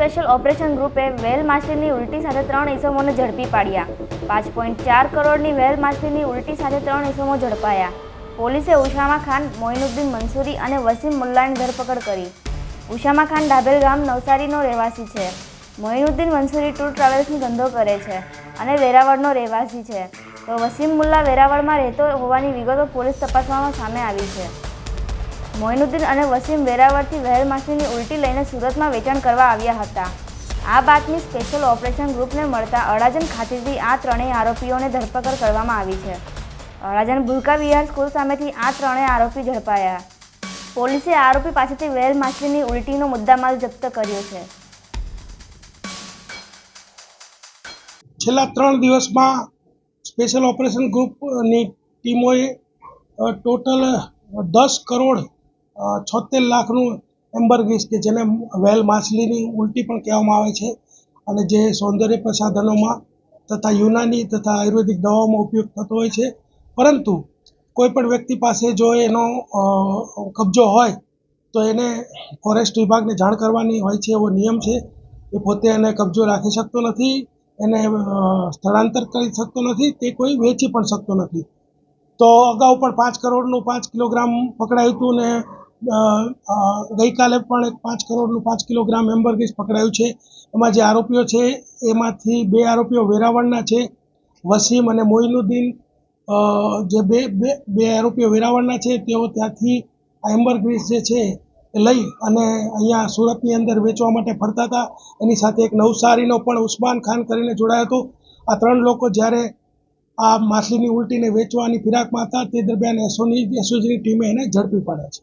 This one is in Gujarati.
ઓપરેશન ગ્રુપે વેલ માછલીની ઉલટી સાથે ત્રણ ઇસમોને ઝડપી પાડ્યા. પાંચ પોઈન્ટ ચાર કરોડની વેલ માછલીની ઉલટી સાથે ત્રણ ઇસમો ઝડપાયા. પોલીસે ઉષામા ખાન, મોઇનુદ્દીન મંસૂરી અને વસીમ મુલ્લાની ધરપકડ કરી. ઉષામા ખાન ડાબેલ ગામ નવસારીનો રહેવાસી છે. મોઇનુદ્દીન મંસૂરી ટૂર ટ્રાવેલ્સનો ધંધો કરે છે અને વેરાવળનો રહેવાસી છે. તો વસીમ મુલ્લા વેરાવળમાં રહેતો હોવાની વિગતો પોલીસ તપાસમાં સામે આવી છે. મોઇનુદ્દીન અને વસીમ વેરાવળથી વહેલ માછલીની ઉલટી લઈને સુરતમાં વેચાણ કરવા આવ્યા હતા. આ બાતમી સ્પેશિયલ ઓપરેશન ગ્રુપને મળતા અડાજણ ખાતેથી આ ત્રણેય આરોપીઓને ધરપકડ કરવામાં આવી છે. અડાજણ ભૂલકા વિહાર સ્કૂલ સામેથી આ ત્રણેય આરોપી ઝડપાયા. પોલીસે આરોપી પાસેથી વેલ માછલીની ઉલટીનો મુદ્દામાલ જપ્ત કર્યો છે. છેલ્લા ત્રણ દિવસમાં સ્પેશિયલ ઓપરેશન ગ્રુપની ટીમોએ ટોટલ દસ કરોડ છોતેર લાખનું એમ્બરગીસ કે જેને વેલ માછલીની ઉલટી પણ કહેવામાં આવે છે અને જે સૌંદર્ય પ્રસાધનોમાં તથા યુનાની તથા આયુર્વેદિક દવાઓમાં ઉપયોગ થતો હોય છે. પરંતુ કોઈપણ વ્યક્તિ પાસે જો એનો કબજો હોય તો એને ફોરેસ્ટ વિભાગને જાણ કરવાની હોય છે એવો નિયમ છે. એ પોતે એને કબજો રાખી શકતો નથી, એને સ્થળાંતર કરી શકતો નથી, તે કોઈ વેચી પણ શકતો નથી. તો અગાઉ પણ પાંચ કરોડનું પાંચ કિલોગ્રામ પકડાયું હતું ને ગઈકાલે પણ એક પાંચ કરોડનું પાંચ કિલોગ્રામ એમ્બરગીસ પકડાયું છે. એમાં જે આરોપીઓ છે, એમાંથી બે આરોપીઓ વેરાવળના છે. વસીમ અને મોઇનુદ્દીન જે બે બે આરોપીઓ વેરાવળના છે, તેઓ ત્યાંથી આ એમ્બરગ્રીસ જે છે, એ લઈ અને અહીંયા સુરતની અંદર વેચવા માટે ફરતા હતા. એની સાથે એક નવસારીનો પણ ઉસ્માન ખાન કરીને જોડાયો હતો. આ ત્રણ લોકો જ્યારે આ માછલીની ઉલટીને વેચવાની ફિરાકમાં હતા, તે દરમિયાન એસઓની એસઓજીની ટીમે એને ઝડપી પાડ્યા છે.